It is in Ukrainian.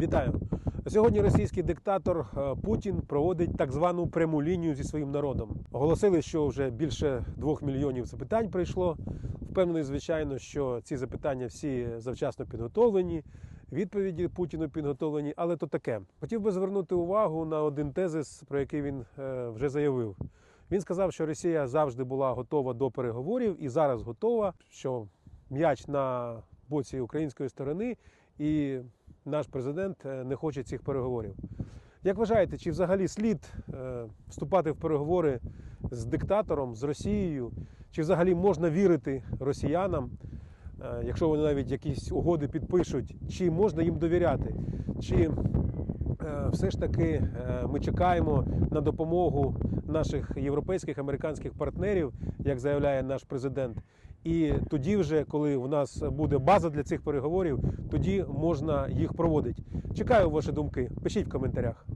Вітаю! Сьогодні російський диктатор е, Путін проводить так звану пряму лінію зі своїм народом. Оголосили, що вже більше двох мільйонів запитань прийшло. Впевнений, звичайно, що ці запитання всі завчасно підготовлені. Відповіді Путіну підготовлені, але то таке. Хотів би звернути увагу на один тезис, про який він е, вже заявив. Він сказав, що Росія завжди була готова до переговорів і зараз готова, що м'яч на боці української сторони, і наш президент е, не хоче цих переговорів. Як вважаєте, чи взагалі слід е, вступати в переговори з диктатором, з Росією? Чи взагалі можна вірити росіянам, е, якщо вони навіть якісь угоди підпишуть, чи можна їм довіряти? Чи все ж таки ми чекаємо на допомогу наших європейських американських партнерів, як заявляє наш президент. І тоді, вже коли в нас буде база для цих переговорів, тоді можна їх проводити. Чекаю ваші думки. Пишіть в коментарях.